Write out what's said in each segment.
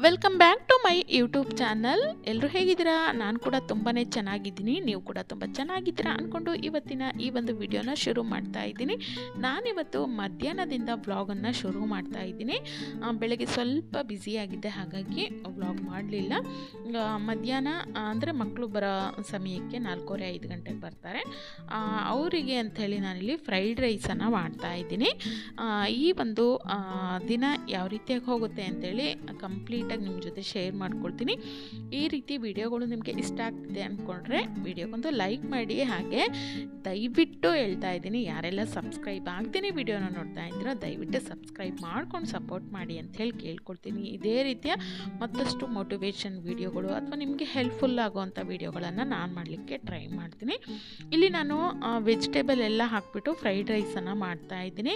Welcome back my YouTube channel. ಎಲ್ಲರೂ ಹೇಗಿದ್ದೀರಾ? ನಾನು ಕೂಡ ತುಂಬಾ ಚೆನ್ನಾಗಿದ್ದೀನಿ. ನೀವು ಕೂಡ ತುಂಬ ಚೆನ್ನಾಗಿದ್ದೀರಾ ಅಂದ್ಕೊಂಡು ಇವತ್ತಿನ ಈ ಒಂದು ವಿಡಿಯೋನ ಶುರು ಮಾಡ್ತಾ ಇದ್ದೀನಿ. ನಾನಿವತ್ತು ಮಧ್ಯಾಹ್ನದಿಂದ ವ್ಲಾಗನ್ನು ಶುರು ಮಾಡ್ತಾ ಇದ್ದೀನಿ. ಬೆಳಗ್ಗೆ ಸ್ವಲ್ಪ ಬ್ಯುಸಿಯಾಗಿದ್ದೆ ಹಾಗಾಗಿ ವ್ಲಾಗ್ ಮಾಡಲಿಲ್ಲ. ಮಧ್ಯಾಹ್ನ ಅಂದರೆ ಮಕ್ಕಳು ಬರೋ ಸಮಯಕ್ಕೆ ನಾಲ್ಕೂವರೆ, ಐದು ಗಂಟೆಗೆ ಬರ್ತಾರೆ. ಅವರಿಗೆ ಅಂಥೇಳಿ ನಾನಿಲ್ಲಿ ಫ್ರೈಡ್ ರೈಸನ್ನು ಮಾಡ್ತಾ ಇದ್ದೀನಿ. ಈ ಒಂದು ದಿನ ಯಾವ ರೀತಿಯಾಗಿ ಹೋಗುತ್ತೆ ಅಂತೇಳಿ ಕಂಪ್ಲೀಟಾಗಿ ನಿಮ್ಮ ಜೊತೆ ಶೇರ್ ಮಾಡ್ಕೊಳ್ತೀನಿ. ಈ ರೀತಿ ವಿಡಿಯೋಗಳು ನಿಮಗೆ ಇಷ್ಟ ಆಗ್ತಿದೆ ಅಂದ್ಕೊಂಡ್ರೆ ವಿಡಿಯೋಗೊಂದು ಲೈಕ್ ಮಾಡಿ. ಹಾಗೆ ದಯವಿಟ್ಟು ಹೇಳ್ತಾ ಇದ್ದೀನಿ, ಯಾರೆಲ್ಲ ಸಬ್ಸ್ಕ್ರೈಬ್ ಆಗ್ತೀನಿ ವಿಡಿಯೋನ ನೋಡ್ತಾ ಇದ್ದೀರೋ ದಯವಿಟ್ಟು ಸಬ್ಸ್ಕ್ರೈಬ್ ಮಾಡ್ಕೊಂಡು ಸಪೋರ್ಟ್ ಮಾಡಿ ಅಂತ ಹೇಳಿ ಕೇಳ್ಕೊಳ್ತೀನಿ. ಇದೇ ರೀತಿಯ ಮತ್ತಷ್ಟು ಮೋಟಿವೇಶನ್ ವಿಡಿಯೋಗಳು ಅಥವಾ ನಿಮಗೆ ಹೆಲ್ಪ್ಫುಲ್ ಆಗುವಂಥ ವಿಡಿಯೋಗಳನ್ನು ನಾನು ಮಾಡಲಿಕ್ಕೆ ಟ್ರೈ ಮಾಡ್ತೀನಿ. ಇಲ್ಲಿ ನಾನು ವೆಜಿಟೇಬಲ್ ಎಲ್ಲ ಹಾಕ್ಬಿಟ್ಟು ಫ್ರೈಡ್ ರೈಸನ್ನು ಮಾಡ್ತಾ ಇದ್ದೀನಿ.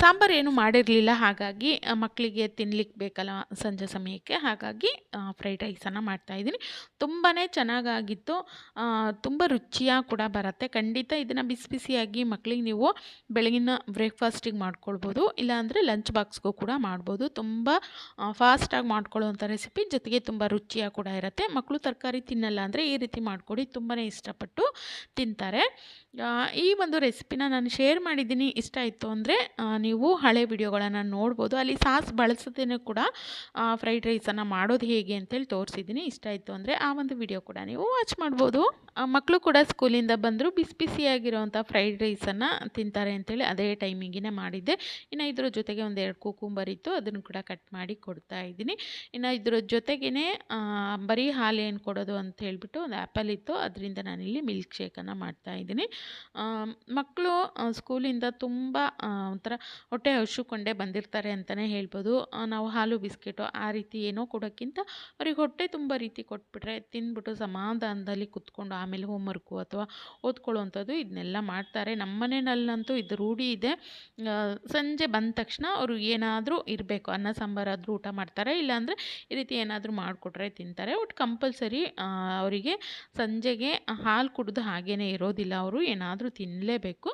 ಸಾಂಬಾರು ಏನು ಮಾಡಿರಲಿಲ್ಲ, ಹಾಗಾಗಿ ಮಕ್ಕಳಿಗೆ ತಿನ್ನಲಿಕ್ಕೆ ಬೇಕಲ್ಲ ಸಂಜೆ ಸಮಯಕ್ಕೆ, ಹಾಗಾಗಿ ಫ್ರೈಡ್ ರೈಸನ್ನು ಮಾಡ್ತಾಯಿದ್ದೀನಿ ತುಂಬಾ ಚೆನ್ನಾಗಾಗಿತ್ತು. ತುಂಬ ರುಚಿಯಾಗಿ ಕೂಡ ಬರುತ್ತೆ. ಖಂಡಿತ ಇದನ್ನು ಬಿಸಿ ಬಿಸಿಯಾಗಿ ಮಕ್ಕಳಿಗೆ ನೀವು ಬೆಳಗಿನ ಬ್ರೇಕ್ಫಾಸ್ಟಿಗೆ ಮಾಡ್ಕೊಳ್ಬೋದು. ಇಲ್ಲಾಂದರೆ ಲಂಚ್ ಬಾಕ್ಸ್ಗೂ ಕೂಡ ಮಾಡ್ಬೋದು. ತುಂಬ ಫಾಸ್ಟಾಗಿ ಮಾಡ್ಕೊಳ್ಳುವಂಥ ರೆಸಿಪಿ ಜೊತೆಗೆ ತುಂಬ ರುಚಿಯಾಗಿ ಕೂಡ ಇರುತ್ತೆ. ಮಕ್ಕಳು ತರಕಾರಿ ತಿನ್ನಲ್ಲ ಅಂದರೆ ಈ ರೀತಿ ಮಾಡಿಕೊಡಿ. ತುಂಬಾ ಇಷ್ಟಪಟ್ಟು ತಿಂತಾರೆ. ಈ ಒಂದು ರೆಸಿಪಿನ ನಾನು ಶೇರ್ ಮಾಡಿದ್ದೀನಿ. ಇಷ್ಟ ಆಯಿತು ಅಂದರೆ ನೀವು ಹಳೆ ವಿಡಿಯೋಗಳನ್ನು ನೋಡ್ಬೋದು. ಅಲ್ಲಿ ಸಾಸ್ ಬಳಸದೇ ಕೂಡ ಫ್ರೈಡ್ ರೈಸನ್ನು ಮಾಡೋದು ಹೇಗೆ ಅಂತೇಳಿ ತೋರಿಸಿದ್ದೀನಿ. ಇಷ್ಟ ಆಯಿತು ಅಂದರೆ ಆ ಒಂದು ವಿಡಿಯೋ ಕೂಡ ನೀವು ವಾಚ್ ಮಾಡ್ಬೋದು. ಮಕ್ಕಳು ಕೂಡ ಸ್ಕೂಲಿಂದ ಬಂದರೂ ಬಿಸಿ ಬಿಸಿಯಾಗಿರೋವಂಥ ಫ್ರೈಡ್ ರೈಸನ್ನು ತಿಂತಾರೆ ಅಂತೇಳಿ ಅದೇ ಟೈಮಿಂಗಿನೇ ಮಾಡಿದ್ದೆ. ಇನ್ನು ಇದ್ರ ಜೊತೆಗೆ ಒಂದು ಎರಡು ಕುಕುಂಬರ್ ಇತ್ತು, ಅದನ್ನು ಕೂಡ ಕಟ್ ಮಾಡಿ ಕೊಡ್ತಾ ಇದ್ದೀನಿ. ಇನ್ನು ಇದ್ರ ಜೊತೆಗೇ ಬರೀ ಹಾಲು ಏನು ಕೊಡೋದು ಅಂತ ಹೇಳಿಬಿಟ್ಟು ಒಂದು ಆ್ಯಪಲ್ ಇತ್ತು. ಅದರಿಂದ ನಾನಿಲ್ಲಿ ಮಿಲ್ಕ್ ಶೇಕನ್ನು ಮಾಡ್ತಾ ಇದ್ದೀನಿ. ಮಕ್ಕಳು ಸ್ಕೂಲಿಂದ ತುಂಬ ಒಂಥರ ಹೊಟ್ಟೆ ಹಸುಕೊಂಡೇ ಬಂದಿರ್ತಾರೆ ಅಂತಲೇ ಹೇಳ್ಬೋದು. ನಾವು ಹಾಲು, ಬಿಸ್ಕೆಟು ಆ ರೀತಿ ಏನೋ ಕೊಡೋಕ್ಕಿಂತ ಅವ್ರಿಗೆ ಹೊಟ್ಟೆ ತುಂಬ ರೀತಿ ಕೊಟ್ಬಿಟ್ರೆ ತಿಂದ್ಬಿಟ್ಟು ಸಮಾಧಾನದಲ್ಲಿ ಕುತ್ಕೊಂಡು ಆಮೇಲೆ ಹೋಮ್ ವರ್ಕು ಅಥವಾ ಓದ್ಕೊಳ್ಳುವಂಥದ್ದು ಇದನ್ನೆಲ್ಲ ಮಾಡ್ತಾರೆ. ನಮ್ಮ ಮನೆಯಲ್ಲಂತೂ ಇದು ರೂಢಿ ಇದೆ. ಸಂಜೆ ಬಂದ ತಕ್ಷಣ ಅವರು ಏನಾದರೂ ಇರಬೇಕು. ಅನ್ನ ಸಾಂಬಾರಾದರೂ ಊಟ ಮಾಡ್ತಾರೆ. ಇಲ್ಲಾಂದರೆ ಈ ರೀತಿ ಏನಾದರೂ ಮಾಡಿಕೊಟ್ರೆ ತಿಂತಾರೆ. ಒಟ್ಟು ಕಂಪಲ್ಸರಿ ಅವರಿಗೆ ಸಂಜೆಗೆ ಹಾಲು ಕುಡಿದು ಹಾಗೇ ಇರೋದಿಲ್ಲ. ಅವರು ಏನಾದರೂ ತಿನ್ನಲೇಬೇಕು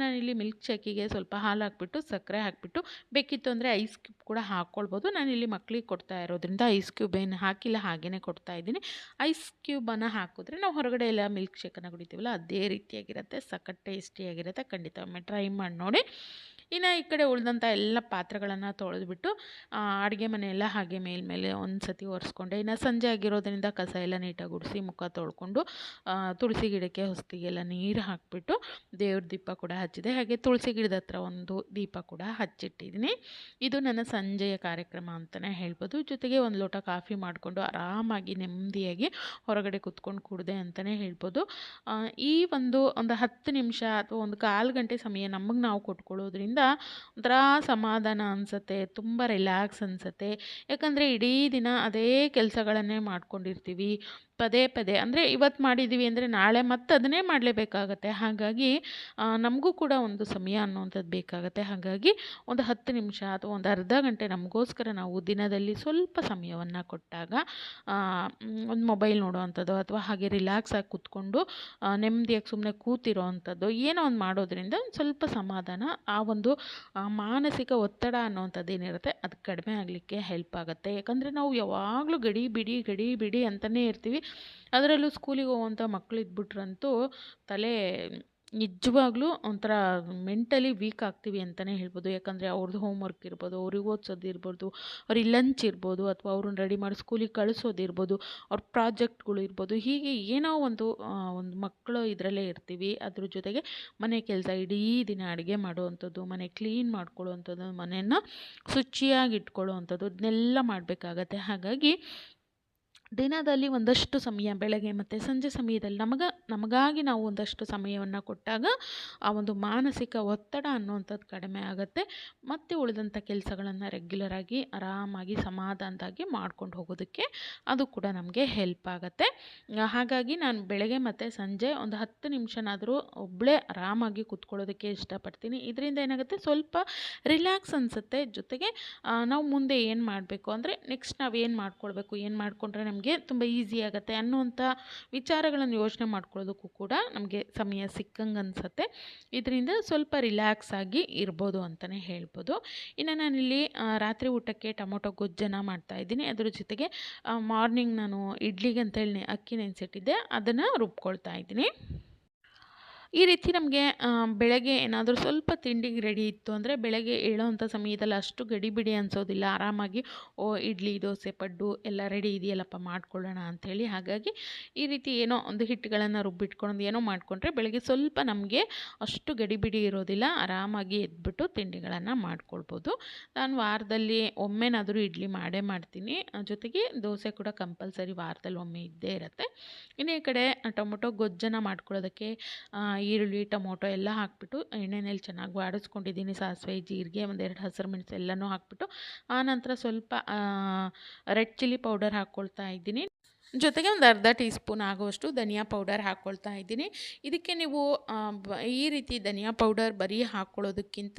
ನಾನಿಲ್ಲಿ ಮಿಲ್ಕ್ ಶೇಕಿಗೆ ಸ್ವಲ್ಪ ಹಾಲು ಹಾಕ್ಬಿಟ್ಟು, ಸಕ್ಕರೆ ಹಾಕಿಬಿಟ್ಟು, ಬೇಕಿತ್ತು ಅಂದರೆ ಐಸ್ ಕ್ಯೂಬ್ ಕೂಡ ಹಾಕ್ಕೊಳ್ಬೋದು ನಾನಿಲ್ಲಿ ಮಕ್ಕಳಿಗೆ ಕೊಡ್ತಾ ಇರೋದ್ರಿಂದ ಐಸ್ ಕ್ಯೂಬ್ ಏನು ಹಾಕಿಲ್ಲ ಹಾಗೇ ಕೊಡ್ತಾ ಇದ್ದೀನಿ. ಐಸ್ ಕ್ಯೂಬನ್ನು ಹಾಕಿದ್ರೆ ನಾವು ಹೊರಗಡೆ ಎಲ್ಲ ಮಿಲ್ಕ್ ಶೇಕನ್ನು ಕುಡಿತೀವಲ್ಲ, ಅದೇ ರೀತಿಯಾಗಿರುತ್ತೆ, ಸಖತ್ ಟೇಸ್ಟಿಯಾಗಿರುತ್ತೆ. ಖಂಡಿತ ಒಮ್ಮೆ ಟ್ರೈ ಮಾಡಿ ನೋಡಿ. ಇನ್ನು ಈ ಕಡೆ ಉಳಿದಂಥ ಎಲ್ಲ ಪಾತ್ರೆಗಳನ್ನು ತೊಳೆದ್ಬಿಟ್ಟು ಅಡುಗೆ ಮನೆಯೆಲ್ಲ ಹಾಗೆ ಮೇಲ್ಮೇಲೆ ಒಂದು ಸತಿ ಒರೆಸ್ಕೊಂಡೆ. ಇನ್ನು ಸಂಜೆ ಆಗಿರೋದ್ರಿಂದ ಕಸ ಎಲ್ಲ ನೀಟಾಗಿ ಗುಡಿಸಿ ಮುಖ ತೊಳ್ಕೊಂಡು ತುಳಸಿ ಗಿಡಕ್ಕೆ ಹೊಸ್ತಿಗೆಲ್ಲ ನೀರು ಹಾಕಿಬಿಟ್ಟು ದೇವ್ರ ದೀಪ ಕೂಡ ಹಚ್ಚಿದೆ. ಹಾಗೆ ತುಳಸಿ ಗಿಡದ ಹತ್ರ ಒಂದು ದೀಪ ಕೂಡ ಹಚ್ಚಿಟ್ಟಿದ್ದೀನಿ. ಇದು ನನ್ನ ಸಂಜೆಯ ಕಾರ್ಯಕ್ರಮ ಅಂತಲೇ ಹೇಳ್ಬೋದು. ಜೊತೆಗೆ ಒಂದು ಲೋಟ ಕಾಫಿ ಮಾಡಿಕೊಂಡು ಆರಾಮಾಗಿ ನೆಮ್ಮದಿಯಾಗಿ ಹೊರಗಡೆ ಕುತ್ಕೊಂಡು ಕುಡಿದೆ ಅಂತಲೇ ಹೇಳ್ಬೋದು. ಈ ಒಂದು ಒಂದು ಹತ್ತು ನಿಮಿಷ ಅಥವಾ ಒಂದು ಕಾಲು ಗಂಟೆ ಸಮಯ ನಮಗೆ ನಾವು ಕೊಟ್ಕೊಳ್ಳೋದ್ರಿಂದ ಒಂಥರ ಸಮಾಧಾನ ಅನಿಸುತ್ತೆ, ತುಂಬ ರಿಲ್ಯಾಕ್ಸ್ ಅನಿಸುತ್ತೆ. ಯಾಕಂದರೆ ಇಡೀ ದಿನ ಅದೇ ಕೆಲಸಗಳನ್ನೇ ಮಾಡ್ಕೊಂಡಿರ್ತೀವಿ. ಪದೇ ಪದೇ, ಅಂದರೆ ಇವತ್ತು ಮಾಡಿದ್ದೀವಿ ಅಂದರೆ ನಾಳೆ ಮತ್ತೆ ಅದನ್ನೇ ಮಾಡಲೇಬೇಕಾಗತ್ತೆ. ಹಾಗಾಗಿ ನಮಗೂ ಕೂಡ ಒಂದು ಸಮಯ ಅನ್ನುವಂಥದ್ದು ಬೇಕಾಗತ್ತೆ. ಹಾಗಾಗಿ ಒಂದು ಹತ್ತು ನಿಮಿಷ ಅಥವಾ ಒಂದು ಅರ್ಧ ಗಂಟೆ ನಮಗೋಸ್ಕರ ನಾವು ದಿನದಲ್ಲಿ ಸ್ವಲ್ಪ ಸಮಯವನ್ನು ಕೊಟ್ಟಾಗ ಒಂದು ಮೊಬೈಲ್ ನೋಡೋವಂಥದ್ದು ಅಥವಾ ಹಾಗೆ ರಿಲ್ಯಾಕ್ಸ್ ಆಗಿ ಕೂತ್ಕೊಂಡು ನೆಮ್ಮದಿಯಾಗಿ ಸುಮ್ಮನೆ ಕೂತಿರೋ ಅಂಥದ್ದು ಏನೋ ಒಂದು ಮಾಡೋದ್ರಿಂದ ಒಂದು ಸ್ವಲ್ಪ ಸಮಾಧಾನ ಆ ಒಂದು ಆ, ಮಾನಸಿಕ ಒತ್ತಡ ಅನ್ನೋವಂಥದ್ದು ಏನಿರುತ್ತೆ ಅದು ಕಡಿಮೆ ಆಗಲಿಕ್ಕೆ ಹೆಲ್ಪ್ ಆಗುತ್ತೆ. ಯಾಕಂದರೆ ನಾವು ಯಾವಾಗಲೂ ಗಡಿ ಬಿಡಿ ಗಡಿ ಬಿಡಿ ಅಂತಲೇ ಇರ್ತೀವಿ. ಅದರಲ್ಲೂ ಸ್ಕೂಲಿಗೆ ಹೋಗುವಂಥ ಮಕ್ಕಳು ಇದ್ಬಿಟ್ರಂತೂ ತಲೆ ನಿಜವಾಗ್ಲೂ ಒಂಥರ ಮೆಂಟಲಿ ವೀಕ್ ಆಗ್ತೀವಿ ಅಂತಲೇ ಹೇಳ್ಬೋದು. ಯಾಕಂದರೆ ಅವ್ರದ್ದು ಹೋಮ್ವರ್ಕ್ ಇರ್ಬೋದು, ಅವ್ರಿಗೆ ಓದಿಸೋದು ಇರ್ಬೋದು, ಅವ್ರಿಗೆ ಲಂಚ್ ಇರ್ಬೋದು ಅಥವಾ ಅವ್ರನ್ನ ರೆಡಿ ಮಾಡಿ ಸ್ಕೂಲಿಗೆ ಕಳಿಸೋದಿರ್ಬೋದು ಅವ್ರ ಪ್ರಾಜೆಕ್ಟ್ಗಳು ಇರ್ಬೋದು. ಹೀಗೆ ಏನೋ ಒಂದು ಒಂದು ಮಕ್ಕಳು ಇದರಲ್ಲೇ ಇರ್ತೀವಿ. ಅದ್ರ ಜೊತೆಗೆ ಮನೆ ಕೆಲಸ ಇಡೀ ದಿನ ಅಡುಗೆ ಮಾಡುವಂಥದ್ದು, ಮನೆ ಕ್ಲೀನ್ ಮಾಡ್ಕೊಳ್ಳೋವಂಥದ್ದು, ಮನೆಯನ್ನು ಶುಚಿಯಾಗಿ ಇಟ್ಕೊಳ್ಳೋವಂಥದ್ದು ಅದನ್ನೆಲ್ಲ ಮಾಡಬೇಕಾಗತ್ತೆ. ಹಾಗಾಗಿ ದಿನದಲ್ಲಿ ಒಂದಷ್ಟು ಸಮಯ ಬೆಳಗ್ಗೆ ಮತ್ತು ಸಂಜೆ ಸಮಯದಲ್ಲಿ ನಮಗೆ, ನಮಗಾಗಿ ನಾವು ಒಂದಷ್ಟು ಸಮಯವನ್ನು ಕೊಟ್ಟಾಗ ಆ ಒಂದು ಮಾನಸಿಕ ಒತ್ತಡ ಅನ್ನುವಂಥದ್ದು ಕಡಿಮೆ ಆಗುತ್ತೆ. ಮತ್ತು ಉಳಿದಂಥ ಕೆಲಸಗಳನ್ನು ರೆಗ್ಯುಲರಾಗಿ ಆರಾಮಾಗಿ, ಸಮಾಧಾನದಾಗಿ ಮಾಡ್ಕೊಂಡು ಹೋಗೋದಕ್ಕೆ ಅದು ಕೂಡ ನಮಗೆ ಹೆಲ್ಪ್ ಆಗುತ್ತೆ. ಹಾಗಾಗಿ ನಾನು ಬೆಳಗ್ಗೆ ಮತ್ತು ಸಂಜೆ ಒಂದು ಹತ್ತು ನಿಮಿಷನಾದರೂ ಒಬ್ಬಳೇ ಆರಾಮಾಗಿ ಕೂತ್ಕೊಳ್ಳೋದಕ್ಕೆ ಇಷ್ಟಪಡ್ತೀನಿ. ಇದರಿಂದ ಏನಾಗುತ್ತೆ? ಸ್ವಲ್ಪ ರಿಲ್ಯಾಕ್ಸ್ ಅನಿಸುತ್ತೆ. ಜೊತೆಗೆ ನಾವು ಮುಂದೆ ಏನು ಮಾಡಬೇಕು ಅಂದರೆ ನೆಕ್ಸ್ಟ್ ನಾವು ಏನು ಮಾಡ್ಕೊಳ್ಬೇಕು? ಏನು ಮಾಡಿಕೊಂಡ್ರೆ ನಮಗೆ ನಮಗೆ ತುಂಬ ಈಸಿ ಆಗುತ್ತೆ ಅನ್ನುವಂಥ ವಿಚಾರಗಳನ್ನು ಯೋಚನೆ ಮಾಡ್ಕೊಳ್ಳೋದಕ್ಕೂ ಕೂಡ ನಮಗೆ ಸಮಯ ಸಿಕ್ಕಂಗೆ ಅನಿಸುತ್ತೆ. ಇದರಿಂದ ಸ್ವಲ್ಪ ರಿಲ್ಯಾಕ್ಸ್ ಆಗಿ ಇರ್ಬೋದು ಅಂತಲೇ ಹೇಳ್ಬೋದು. ಇನ್ನು ನಾನಿಲ್ಲಿ ರಾತ್ರಿ ಊಟಕ್ಕೆ ಟೊಮೊಟೊ ಗೊಜ್ಜನ್ನು ಮಾಡ್ತಾಯಿದ್ದೀನಿ ಅದರ ಜೊತೆಗೆ ಮಾರ್ನಿಂಗ್ ನಾನು ಇಡ್ಲಿಗೆ ಅಂತೇಳಿ ಅಕ್ಕಿ ನೆನೆಸಿಟ್ಟಿದ್ದೆ ಅದನ್ನು ರುಬ್ಕೊಳ್ತಾ ಇದ್ದೀನಿ. ಈ ರೀತಿ ನಮಗೆ ಬೆಳಗ್ಗೆ ಏನಾದರೂ ಸ್ವಲ್ಪ ತಿಂಡಿಗೆ ರೆಡಿ ಇತ್ತು ಅಂದರೆ ಬೆಳಗ್ಗೆ ಏಳೋವಂಥ ಸಮಯದಲ್ಲಿ ಅಷ್ಟು ಗಡಿಬಿಡಿ ಅನಿಸೋದಿಲ್ಲ. ಆರಾಮಾಗಿ, ಓ, ಇಡ್ಲಿ, ದೋಸೆ, ಪಡ್ಡು ಎಲ್ಲ ರೆಡಿ ಇದೆಯಲ್ಲಪ್ಪ ಮಾಡ್ಕೊಳ್ಳೋಣ ಅಂಥೇಳಿ ಹಾಗಾಗಿ ಈ ರೀತಿ ಏನೋ ಒಂದು ಹಿಟ್ಟುಗಳನ್ನು ರುಬ್ಬಿಟ್ಕೊಂಡು ಏನೋ ಮಾಡಿಕೊಂಡ್ರೆ ಬೆಳಗ್ಗೆ ಸ್ವಲ್ಪ ನಮಗೆ ಅಷ್ಟು ಗಡಿಬಿಡಿ ಇರೋದಿಲ್ಲ. ಆರಾಮಾಗಿ ಎದ್ಬಿಟ್ಟು ತಿಂಡಿಗಳನ್ನು ಮಾಡ್ಕೊಳ್ಬೋದು. ನಾನು ವಾರದಲ್ಲಿ ಒಮ್ಮೆನಾದರೂ ಇಡ್ಲಿ ಮಾಡೇ ಮಾಡ್ತೀನಿ. ಜೊತೆಗೆ ದೋಸೆ ಕೂಡ ಕಂಪಲ್ಸರಿ ವಾರದಲ್ಲಿ ಒಮ್ಮೆ ಇದ್ದೇ ಇರುತ್ತೆ. ಇನ್ನೇ ಕಡೆ ಟೊಮೊಟೊ ಗೊಜ್ಜನ್ನು ಮಾಡ್ಕೊಳ್ಳೋದಕ್ಕೆ ಈರುಳ್ಳಿ, ಟೊಮೊಟೊ ಎಲ್ಲ ಹಾಕಿಬಿಟ್ಟು ಎಣ್ಣೆಯಲ್ಲಿ ಚೆನ್ನಾಗಿ ಬಾಡಿಸ್ಕೊಂಡಿದ್ದೀನಿ. ಸಾಸಿವೆ, ಜೀರಿಗೆ ಒಂದೆರಡು ಹಸಿರು ಮೆಣಸು ಎಲ್ಲನೂ ಹಾಕಿಬಿಟ್ಟು ಆನಂತರ ಸ್ವಲ್ಪ ರೆಡ್ ಚಿಲ್ಲಿ ಪೌಡರ್ ಹಾಕ್ಕೊಳ್ತಾ ಇದ್ದೀನಿ. ಜೊತೆಗೆ ಒಂದು ಅರ್ಧ ಟೀ ಸ್ಪೂನ್ ಆಗುವಷ್ಟು ಧನಿಯಾ ಪೌಡರ್ ಹಾಕ್ಕೊಳ್ತಾ ಇದ್ದೀನಿ. ಇದಕ್ಕೆ ನೀವು ಈ ರೀತಿ ಧನಿಯಾ ಪೌಡರ್ ಬರೀ ಹಾಕ್ಕೊಳ್ಳೋದಕ್ಕಿಂತ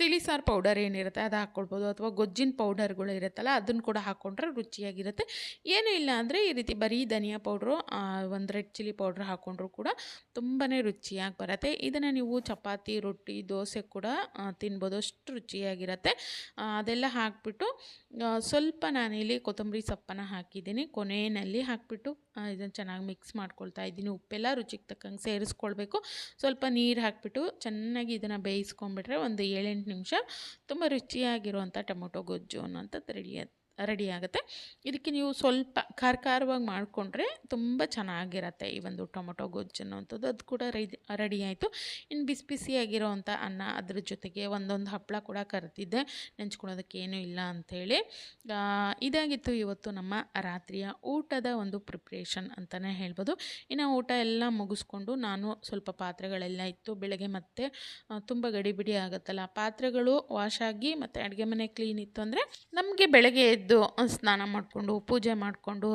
ತಿಳಿ ಸಾರು ಪೌಡರ್ ಏನಿರುತ್ತೆ ಅದು ಹಾಕ್ಕೊಳ್ಬೋದು ಅಥವಾ ಗೊಜ್ಜಿನ ಪೌಡರ್ಗಳು ಇರುತ್ತಲ್ಲ ಅದನ್ನು ಕೂಡ ಹಾಕ್ಕೊಂಡ್ರೆ ರುಚಿಯಾಗಿರುತ್ತೆ. ಏನೂ ಇಲ್ಲ ಅಂದರೆ ಈ ರೀತಿ ಬರೀ ಧನಿಯಾ ಪೌಡ್ರು ಒಂದು ರೆಡ್ ಚಿಲ್ಲಿ ಪೌಡ್ರ್ ಹಾಕ್ಕೊಂಡ್ರು ಕೂಡ ತುಂಬಾ ರುಚಿಯಾಗಿ ಬರುತ್ತೆ. ಇದನ್ನು ನೀವು ಚಪಾತಿ, ರೊಟ್ಟಿ, ದೋಸೆ ಕೂಡ ತಿನ್ಬೋದು. ಅಷ್ಟು ರುಚಿಯಾಗಿರುತ್ತೆ. ಅದೆಲ್ಲ ಹಾಕಿಬಿಟ್ಟು ಸ್ವಲ್ಪ ನಾನಿಲ್ಲಿ ಕೊತ್ತಂಬರಿ ಸೊಪ್ಪನ್ನು ಹಾಕಿದ್ದೀನಿ. ಕೊನೆಯಲ್ಲಿ ಹಾಕಿಬಿಟ್ಟು ಇದನ್ನು ಚೆನ್ನಾಗಿ ಮಿಕ್ಸ್ ಮಾಡ್ಕೊಳ್ತಾ ಇದ್ದೀನಿ. ಉಪ್ಪೆಲ್ಲ ರುಚಿಗೆ ತಕ್ಕಂಗೆ ಸೇರಿಸ್ಕೊಳ್ಬೇಕು. ಸ್ವಲ್ಪ ನೀರು ಹಾಕಿಬಿಟ್ಟು ಚೆನ್ನಾಗಿ ಇದನ್ನು ಬೇಯಿಸ್ಕೊಂಡ್ಬಿಟ್ರೆ ಒಂದು ಏಳೆಂಟು ನಿಮಿಷ. ತುಂಬ ರುಚಿಯಾಗಿರುವಂಥ ಟೊಮೊಟೊ ಗೊಜ್ಜು ಅನ್ನೋಂಥದ್ದು ರೆಡಿ ರೆಡಿ ಆಗುತ್ತೆ. ಇದಕ್ಕೆ ನೀವು ಸ್ವಲ್ಪ ಖಾರ ಖಾರವಾಗಿ ಮಾಡಿಕೊಂಡ್ರೆ ತುಂಬ ಚೆನ್ನಾಗಿರತ್ತೆ ಈ ಒಂದು ಟೊಮೊಟೊ ಗೊಜ್ಜು ಅನ್ನೋವಂಥದ್ದು. ಅದು ಕೂಡ ರೆಡಿ ರೆಡಿ ಆಯಿತು. ಇನ್ನು ಬಿಸಿ ಬಿಸಿಯಾಗಿರೋವಂಥ ಅನ್ನ ಅದ್ರ ಜೊತೆಗೆ ಒಂದೊಂದು ಹಪ್ಪಳ ಕೂಡ ಕರೆದಿದ್ದೆ. ನೆಂಚ್ಕೊಳೋದಕ್ಕೆ ಏನೂ ಇಲ್ಲ ಅಂಥೇಳಿ. ಇದಾಗಿತ್ತು ಇವತ್ತು ನಮ್ಮ ರಾತ್ರಿಯ ಊಟದ ಒಂದು ಪ್ರಿಪ್ರೇಷನ್ ಅಂತಲೇ ಹೇಳ್ಬೋದು. ಇನ್ನು ಊಟ ಎಲ್ಲ ಮುಗಿಸ್ಕೊಂಡು ನಾನು ಸ್ವಲ್ಪ ಪಾತ್ರೆಗಳೆಲ್ಲ ಇತ್ತು. ಬೆಳಗ್ಗೆ ಮತ್ತೆ ತುಂಬ ಗಡಿಬಿಡಿ ಆಗುತ್ತಲ್ಲ. ಪಾತ್ರೆಗಳು ವಾಶ್ ಆಗಿ ಮತ್ತು ಅಡುಗೆ ಮನೆ ಕ್ಲೀನ್ ಇತ್ತು ಅಂದರೆ ನಮಗೆ ಬೆಳಗ್ಗೆ ಎದ್ದು ಸ್ನಾನ ಮಾಡಿಕೊಂಡು, ಪೂಜೆ ಮಾಡಿಕೊಂಡು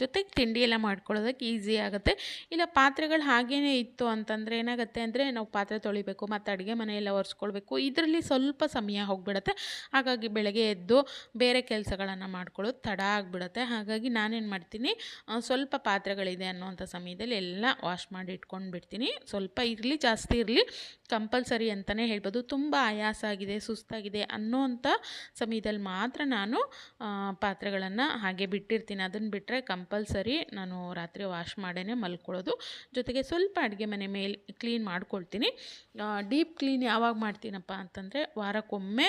ಜೊತೆಗೆ ತಿಂಡಿ ಎಲ್ಲ ಮಾಡ್ಕೊಳ್ಳೋದಕ್ಕೆ ಈಸಿ ಆಗುತ್ತೆ. ಇಲ್ಲ ಪಾತ್ರೆಗಳು ಹಾಗೇ ಇತ್ತು ಅಂತಂದರೆ ಏನಾಗುತ್ತೆ ಅಂದರೆ ನಾವು ಪಾತ್ರೆ ತೊಳಿಬೇಕು, ಮತ್ತು ಅಡುಗೆ ಮನೆಯೆಲ್ಲ ಒರೆಸ್ಕೊಳ್ಬೇಕು, ಇದರಲ್ಲಿ ಸ್ವಲ್ಪ ಸಮಯ ಹೋಗಿಬಿಡುತ್ತೆ. ಹಾಗಾಗಿ ಬೆಳಗ್ಗೆ ಎದ್ದು ಬೇರೆ ಕೆಲಸಗಳನ್ನು ಮಾಡ್ಕೊಳ್ಳೋದು ತಡ ಆಗಿಬಿಡುತ್ತೆ. ಹಾಗಾಗಿ ನಾನೇನು ಮಾಡ್ತೀನಿ ಸ್ವಲ್ಪ ಪಾತ್ರೆಗಳಿದೆ ಅನ್ನೋವಂಥ ಸಮಯದಲ್ಲಿ ಎಲ್ಲ ವಾಶ್ ಮಾಡಿ ಇಟ್ಕೊಂಡು ಬಿಡ್ತೀನಿ ಸ್ವಲ್ಪ ಇರಲಿ, ಜಾಸ್ತಿ ಇರಲಿ, ಕಂಪಲ್ಸರಿ ಅಂತಲೇ ಹೇಳ್ಬೋದು. ತುಂಬ ಆಯಾಸ ಆಗಿದೆ, ಸುಸ್ತಾಗಿದೆ ಅನ್ನೋವಂಥ ಸಮಯದಲ್ಲಿ ಮಾತ್ರ ನಾನು ಪಾತ್ರೆಗಳನ್ನು ಹಾಗೆ ಬಿಟ್ಟಿರ್ತೀನಿ. ಅದನ್ನು ಬಿಟ್ಟರೆ ಕಂಪಲ್ಸರಿ ನಾನು ರಾತ್ರಿ ವಾಶ್ ಮಾಡೇ ಮಲ್ಕೊಳ್ಳೋದು. ಜೊತೆಗೆ ಸ್ವಲ್ಪ ಅಡುಗೆ ಮನೆ ಮೇಲೆ ಕ್ಲೀನ್ ಮಾಡ್ಕೊಳ್ತೀನಿ. ಡೀಪ್ ಕ್ಲೀನ್ ಯಾವಾಗ ಮಾಡ್ತೀನಪ್ಪ ಅಂತಂದರೆ ವಾರಕ್ಕೊಮ್ಮೆ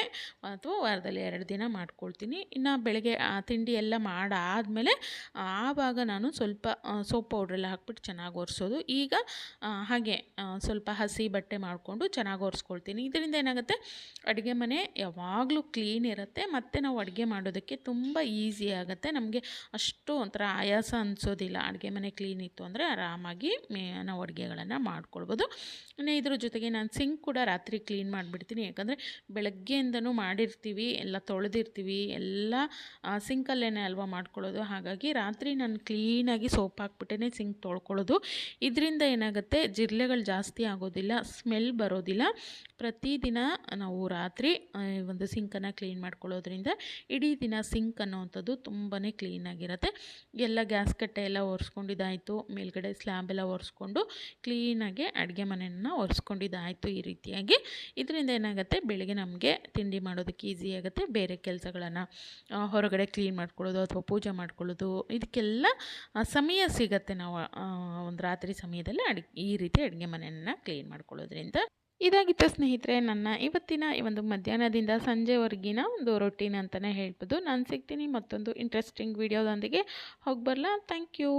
ಅಥವಾ ವಾರದಲ್ಲಿ ಎರಡು ದಿನ ಮಾಡ್ಕೊಳ್ತೀನಿ. ಇನ್ನು ಬೆಳಗ್ಗೆ ತಿಂಡಿ ಎಲ್ಲ ಮಾಡಾದಮೇಲೆ ಆವಾಗ ನಾನು ಸ್ವಲ್ಪ ಸೋಪ್ ಪೌಡ್ರೆಲ್ಲ ಹಾಕ್ಬಿಟ್ಟು ಚೆನ್ನಾಗಿ ಒರೆಸೋದು. ಈಗ ಹಾಗೆ ಸ್ವಲ್ಪ ಹಸಿ ಬಟ್ಟೆ ಮಾಡಿಕೊಂಡು ಚೆನ್ನಾಗಿ ಒರೆಸ್ಕೊಳ್ತೀನಿ. ಇದರಿಂದ ಏನಾಗುತ್ತೆ? ಅಡುಗೆ ಮನೆ ಯಾವಾಗಲೂ ಕ್ಲೀನ್ ಇರುತ್ತೆ. ಮತ್ತು ನಾವು ಅಡುಗೆ ಮಾಡೋದಕ್ಕೆ ತುಂಬ ಈಸಿ ಆಗುತ್ತೆ. ನಮಗೆ ಅಷ್ಟು ಒಂಥರ ಆಯಾಸ ಅನಿಸೋದಿಲ್ಲ. ಅಡುಗೆ ಮನೆ ಕ್ಲೀನ್ ಇತ್ತು ಅಂದರೆ ಆರಾಮಾಗಿ ನಾವು ಅಡುಗೆಗಳನ್ನು ಮಾಡ್ಕೊಳ್ಬೋದು. ಇನ್ನು ಇದ್ರ ಜೊತೆಗೆ ನಾನು ಸಿಂಕ್ ಕೂಡ ರಾತ್ರಿ ಕ್ಲೀನ್ ಮಾಡಿಬಿಡ್ತೀನಿ. ಯಾಕಂದರೆ ಬೆಳಗ್ಗೆಯಿಂದನೂ ಮಾಡಿರ್ತೀವಿ, ಎಲ್ಲ ತೊಳೆದಿರ್ತೀವಿ, ಎಲ್ಲ ಸಿಂಕಲ್ಲೇನೆ ಅಲ್ವಾ ಮಾಡ್ಕೊಳ್ಳೋದು. ಹಾಗಾಗಿ ರಾತ್ರಿ ನಾನು ಕ್ಲೀನಾಗಿ ಸೋಪ್ ಹಾಕ್ಬಿಟ್ಟೇ ಸಿಂಕ್ ತೊಳ್ಕೊಳ್ಳೋದು. ಇದರಿಂದ ಏನಾಗುತ್ತೆ ಜಿರ್ಲೆಗಳು ಜಾಸ್ತಿ ಆಗೋದಿಲ್ಲ, ಸ್ಮೆಲ್ ಬರೋದಿಲ್ಲ. ಪ್ರತಿದಿನ ನಾವು ರಾತ್ರಿ ಒಂದು ಸಿಂಕನ್ನು ಕ್ಲೀನ್ ಮಾಡ್ಕೊಳ್ಳೋದ್ರಿಂದ ಇಡೀ ದಿನ ಸಿಂಕ್ ಅನ್ನೋವಂಥದ್ದು ತುಂಬಾ ಕ್ಲೀನಾಗಿರುತ್ತೆ ಎಲ್ಲ ಗ್ಯಾಸ್ ಕಟ್ಟೆ ಎಲ್ಲ ಒರೆಸ್ಕೊಂಡಿದ್ದಾಯಿತು, ಮೇಲ್ಗಡೆ ಸ್ಲ್ಯಾಬ್ ಎಲ್ಲ ಒರೆಸ್ಕೊಂಡು ಕ್ಲೀನಾಗಿ ಅಡುಗೆ ಮನೆಯನ್ನು ಒರೆಸ್ಕೊಂಡಿದ್ದಾಯಿತು ಈ ರೀತಿಯಾಗಿ. ಇದರಿಂದ ಏನಾಗುತ್ತೆ, ಬೆಳಗ್ಗೆ ನಮಗೆ ತಿಂಡಿ ಮಾಡೋದಕ್ಕೆ ಈಸಿ ಆಗುತ್ತೆ, ಬೇರೆ ಕೆಲಸಗಳನ್ನು ಹೊರಗಡೆ ಕ್ಲೀನ್ ಮಾಡ್ಕೊಳ್ಳೋದು ಅಥವಾ ಪೂಜೆ ಮಾಡ್ಕೊಳ್ಳೋದು, ಇದಕ್ಕೆಲ್ಲ ಸಮಯ ಸಿಗುತ್ತೆ ನಾವು ಒಂದು ರಾತ್ರಿ ಸಮಯದಲ್ಲಿ ಅಡುಗೆ ಈ ರೀತಿ ಅಡುಗೆ ಮನೆಯನ್ನು ಕ್ಲೀನ್ ಮಾಡ್ಕೊಳ್ಳೋದ್ರಿಂದ. ಇದಾಗಿತ್ತು ಸ್ನೇಹಿತರೆ, ನನ್ನ ಇವತ್ತಿನ ಈ ಒಂದು ಮಧ್ಯಾಹ್ನದಿಂದ ಸಂಜೆವರೆಗಿನ ಒಂದು ರೊಟೀನ್ ಅಂತಲೇ ಹೇಳ್ಬೋದು. ನಾನು ಸಿಗ್ತೀನಿ ಮತ್ತೊಂದು ಇಂಟ್ರೆಸ್ಟಿಂಗ್ ವಿಡಿಯೋದೊಂದಿಗೆ ಹೋಗಿ ಬರಲಾ ಥ್ಯಾಂಕ್ ಯು